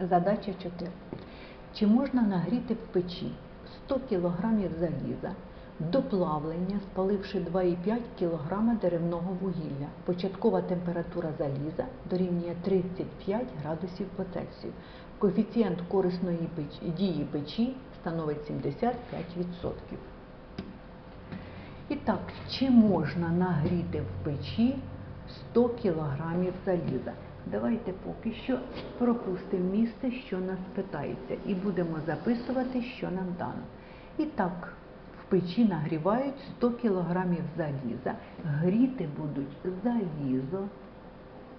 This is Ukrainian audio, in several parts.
Задача 4. Чи можна нагріти в печі 100 кг заліза до плавлення, спаливши 2,5 кг деревного вугілля? Початкова температура заліза дорівнює 35 градусів по Цельсію. Коефіцієнт корисної дії печі становить 75%. І так, чи можна нагріти в печі 100 кг заліза? Давайте поки що пропустимо місце, що нас питається, і будемо записувати, що нам дано. І так, в печі нагрівають 100 кг заліза. Гріти будуть залізо.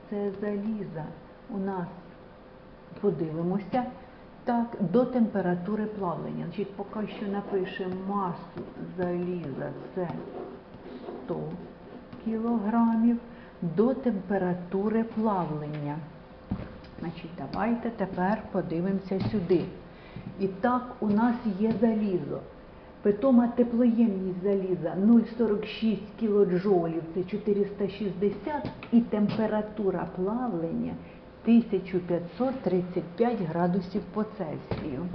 Це заліза у нас подивимося. Так, до температури плавлення. Значить, поки що напишемо масу заліза це 100 кілограмів до температури плавлення. Значить, давайте тепер подивимося сюди. І так, у нас є залізо. Питома теплоємність заліза 0,46 кілоджолів, це 460, і температура плавлення 1535 градусів по Цельсію.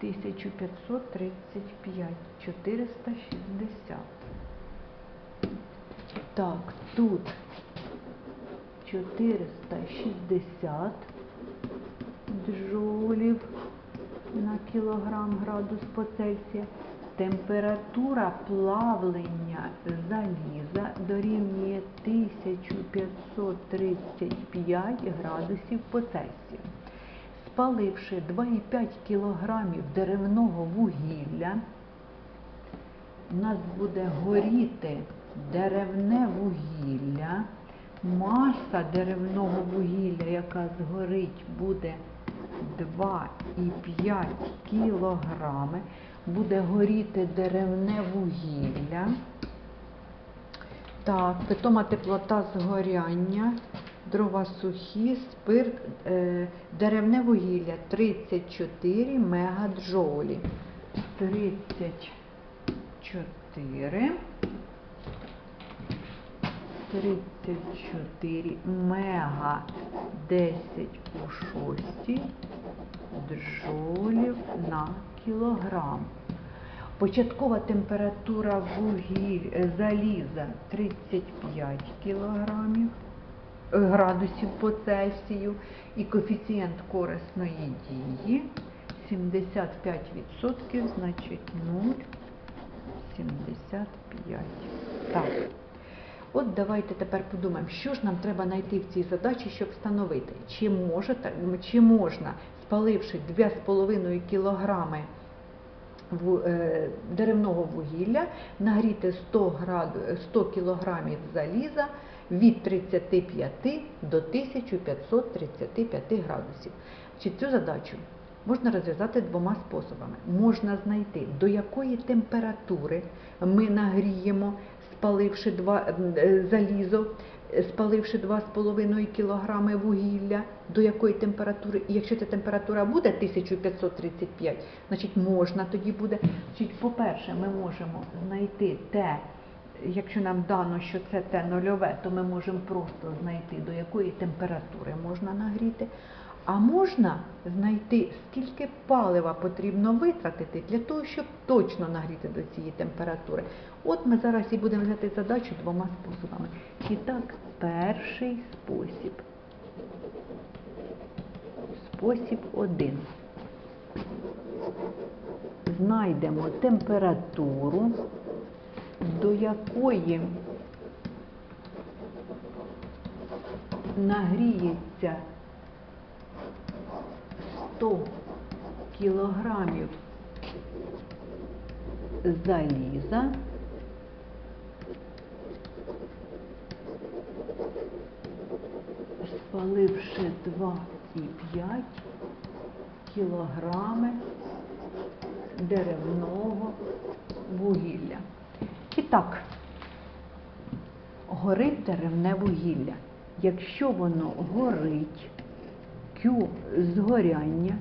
1535, 460. Так, тут 460 джолів на кілограм градус по Цельсія. Температура плавлення заліза дорівнює 1535 градусів по Цельсію. Спаливши 2,5 кілограмів деревного вугілля, у нас буде горіти деревне вугілля. Маса деревного вугілля, яка згорить, буде 2,5 кілограми. Буде горіти деревне вугілля. Так, питома теплота згоряння, дрова сухі, спирт, е, деревне вугілля 34 мегаджоулі. 34 34 мега 10 у 6 джолів на кілограм. Початкова температура вугіль, е, заліза 35 кілограмів е, градусів по Цельсію і коефіцієнт корисної дії 75%, значить 0,75. Так. От давайте тепер подумаємо, що ж нам треба знайти в цій задачі, щоб встановити, чи, може, чи можна, спаливши 2,5 кілограми е, деревного вугілля, нагріти 100, граду, 100 кілограмів заліза від 35 до 1535 градусів. Чи цю задачу можна розв'язати двома способами. Можна знайти, до якої температури ми нагріємо, спаливши два, е, залізо, е, спаливши 2,5 кг вугілля, до якої температури, і якщо ця температура буде 1535, значить можна тоді буде. По-перше, ми можемо знайти те, якщо нам дано, що це те нульове, то ми можемо просто знайти, до якої температури можна нагріти. А можна знайти, скільки палива потрібно витратити для того, щоб точно нагріти до цієї температури. От ми зараз і будемо взяти задачу двома способами. І так, перший спосіб. Спосіб один. Знайдемо температуру, до якої нагріється 100 кілограмів заліза спаливши 2,5 кілограми деревного вугілля. І так, горить деревне вугілля. Якщо воно горить, Q згоряння,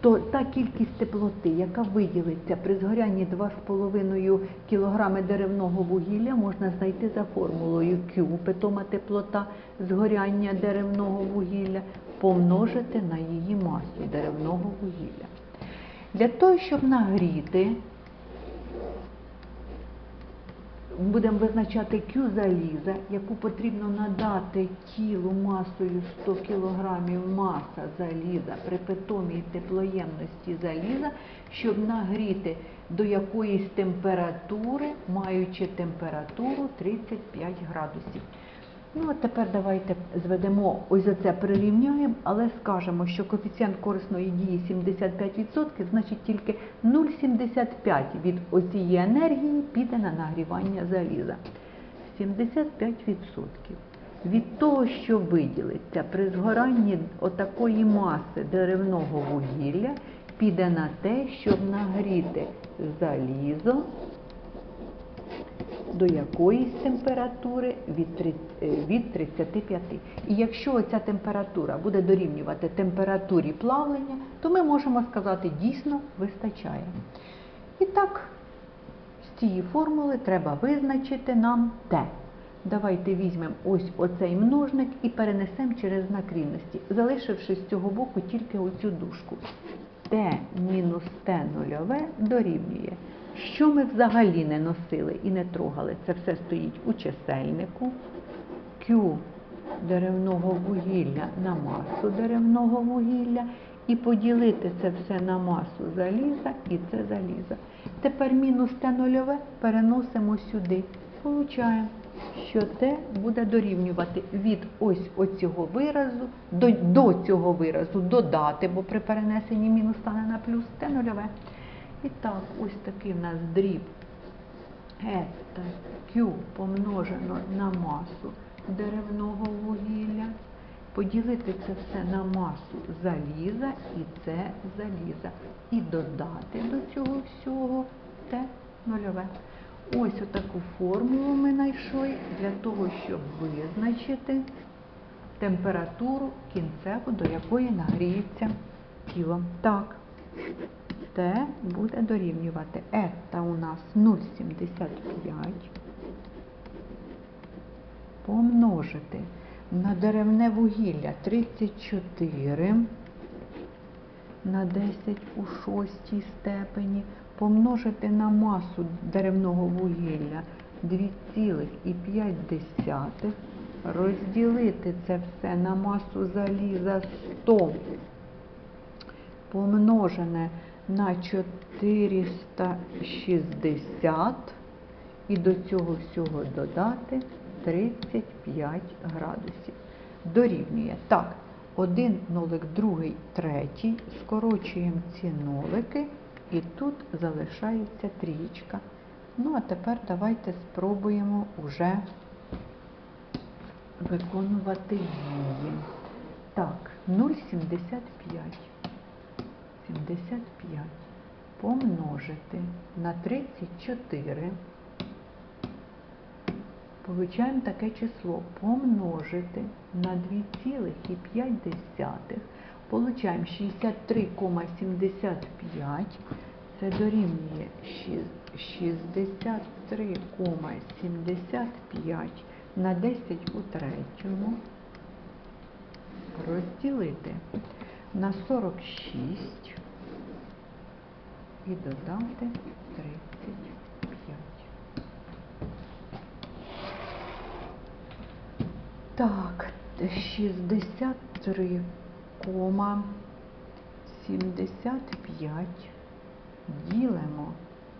то та кількість теплоти, яка виділиться при згорянні 2,5 кг деревного вугілля, можна знайти за формулою Q, питома теплота згоряння деревного вугілля, помножити на її масу деревного вугілля. Для того, щоб нагріти, будемо визначати Q заліза, яку потрібно надати тілу масою 100 кг маса заліза при питомій теплоємності заліза, щоб нагріти до якоїсь температури, маючи температуру 35 градусів. Ну, а тепер давайте зведемо, ось оце прирівняємо, але скажемо, що коефіцієнт корисної дії 75%, значить тільки 0,75 від оцієї енергії піде на нагрівання заліза. 75% від того, що виділиться при згоранні отакої маси деревного вугілля, піде на те, щоб нагріти залізо до якоїсь температури від три- е, від 35. І якщо ця температура буде дорівнювати температурі плавлення, то ми можемо сказати, дійсно вистачає. І так, з цієї формули треба визначити нам Т. Давайте візьмемо ось оцей множник і перенесемо через знак рівності, залишивши з цього боку тільки оцю дужку. Т мінус Т нульове дорівнює. Що ми взагалі не носили і не трогали? Це все стоїть у чисельнику. Q деревного вугілля на масу деревного вугілля і поділити це все на масу заліза і це заліза. Тепер мінус Т нульове переносимо сюди. Получаємо, що Т буде дорівнювати від ось оцього виразу до, до цього виразу додати, бо при перенесенні мінус стане на плюс Т нульове. І так, ось такий в нас дріб Е та Q помножено на масу деревного вугілля, поділити це все на масу заліза і це заліза. І додати до цього всього Т нульове. Ось отаку формулу ми знайшли для того, щоб визначити температуру кінцеву, до якої нагріється тіло. Так. Т буде дорівнювати Ета у нас 0,75 помножити на деревне вугілля 34 на 10 у шостій степені, помножити на масу деревного вугілля 2,5, розділити це все на масу заліза 100 помножене на 460 і до цього всього додати 35 градусів. Дорівнює. Так, один нолик, другий, третій. Скорочуємо ці нолики і тут залишається трієчка. Ну, а тепер давайте спробуємо уже виконувати дії. Так, 0,75. 75 помножити на 34. Получаємо таке число помножити на 2,5. Получаємо 63,75. Це дорівнює 63,75 на 10 у третьому. Розділити на 46 і додати 35. Так, 63,75 ділимо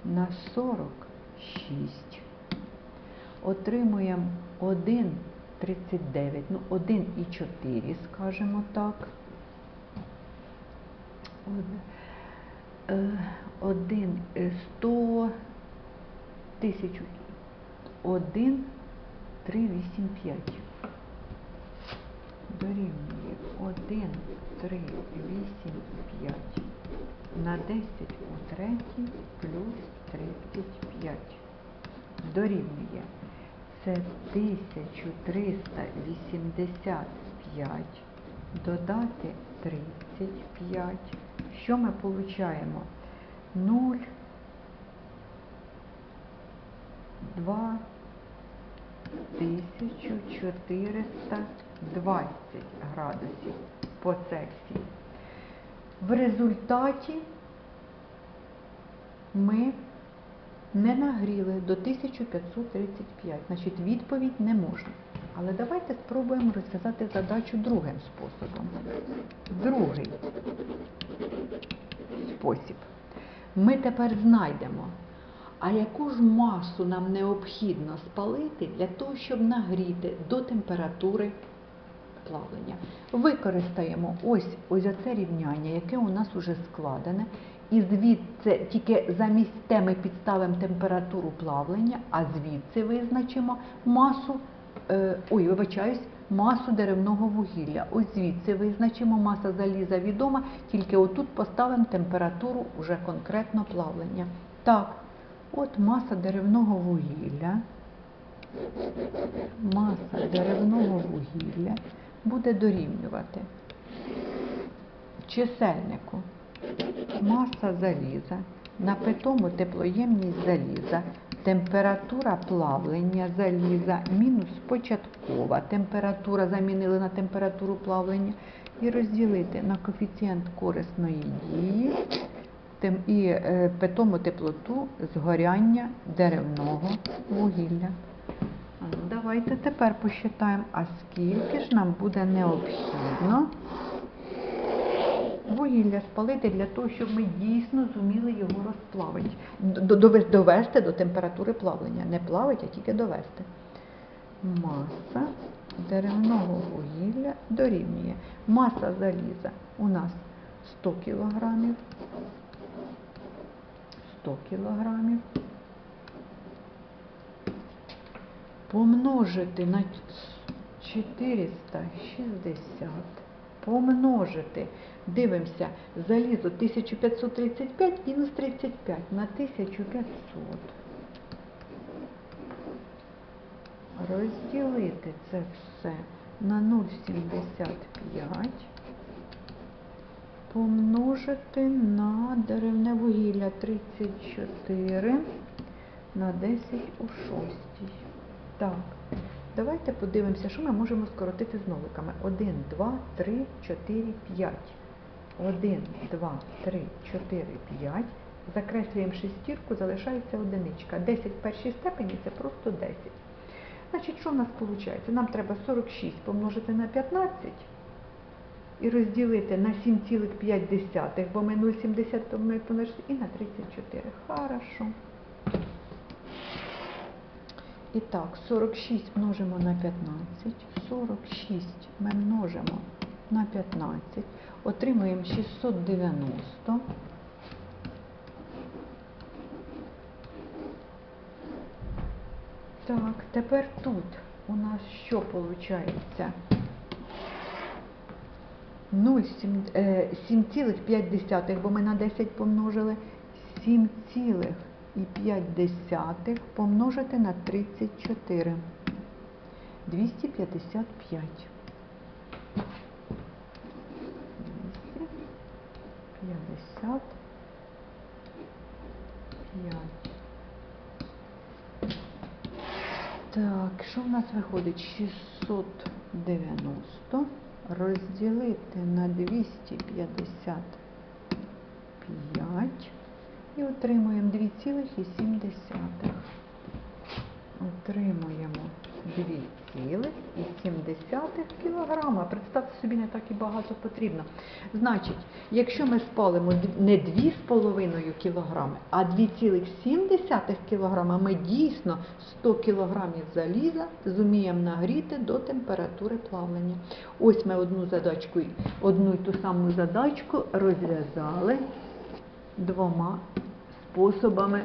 на 46. Отримуємо 1,39, ну 1,4, скажімо так. Е, Один сто тисячу один три вісім п'ять. Дорівнює один три вісім п'ять на десять у третій плюс тридцять п'ять. Дорівнює це 1385 додати 35, що ми получаємо? 0, 2, 1420 градусів по Цельсію. В результаті ми не нагріли до 1535. Значить, відповідь не можна. Але давайте спробуємо розв'язати задачу другим способом. Другий спосіб. Ми тепер знайдемо, а яку ж масу нам необхідно спалити для того, щоб нагріти до температури плавлення. Використаємо ось ось оце рівняння, яке у нас уже складене. І звідси тільки замість теми підставимо температуру плавлення, а звідси визначимо масу, е, ой, вибачаюсь, масу деревного вугілля. Ось звідси визначимо маса заліза відома, тільки отут поставимо температуру уже конкретно плавлення. Так, от маса деревного вугілля. Маса деревного вугілля буде дорівнювати чисельнику маса заліза на питому теплоємність заліза, температура плавлення заліза мінус початкова температура, замінили на температуру плавлення, і розділити на коефіцієнт корисної дії і е, питому теплоту згоряння деревного вугілля. Давайте тепер посчитаємо, а скільки ж нам буде необхідно вугілля спалити для того, щоб ми дійсно зуміли його розплавити, довести до температури плавлення. Не плавити, а тільки довести. Маса деревного вугілля дорівнює. Маса заліза у нас 100 кілограмів. 100 кілограмів. Помножити на 460 помножити. Дивимося, залізо 1535 мінус 35 на 1500. Розділити це все на 0,75. Помножити на деревне вугілля 34 на 10 у 6. Так. Давайте подивимося, що ми можемо скоротити з ноликами. 1, 2, 3, 4, 5. 1, 2, 3, 4, 5. Закреслюємо шестірку, залишається одиничка. 10 в першій степені це просто 10. Значить, що в нас виходить? Нам треба 46 помножити на 15 і розділити на 7,5, бо ми 0,70 помножити, і на 34. Хорошо. І так, 46 множимо на 15, 46 ми множимо на 15, отримуємо 690. Так, тепер тут у нас що виходить? 7,5, бо ми на 10 помножили. 7,5 помножити на 34. 255. 255. Так, що в нас виходить? 690 розділити на 255 і отримуємо 2,7. Отримуємо 2,7 кілограма. Представте собі, не так і багато потрібно. Значить, якщо ми спалимо не 2,5 кілограми, а 2,7 кілограма, ми дійсно 100 кілограмів заліза зуміємо нагріти до температури плавлення. Ось ми одну задачку, одну і ту саму задачку розв'язали двома способами.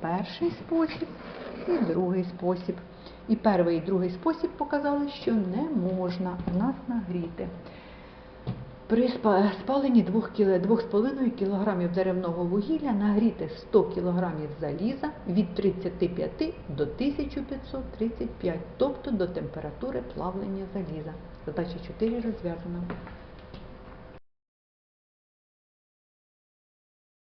Перший спосіб і другий спосіб. І перший і другий спосіб показали, що не можна в нас нагріти. При спаленні 2,5 кг деревного вугілля нагріти 100 кг заліза від 35 до 1535, тобто до температури плавлення заліза. Задача 4 розв'язана.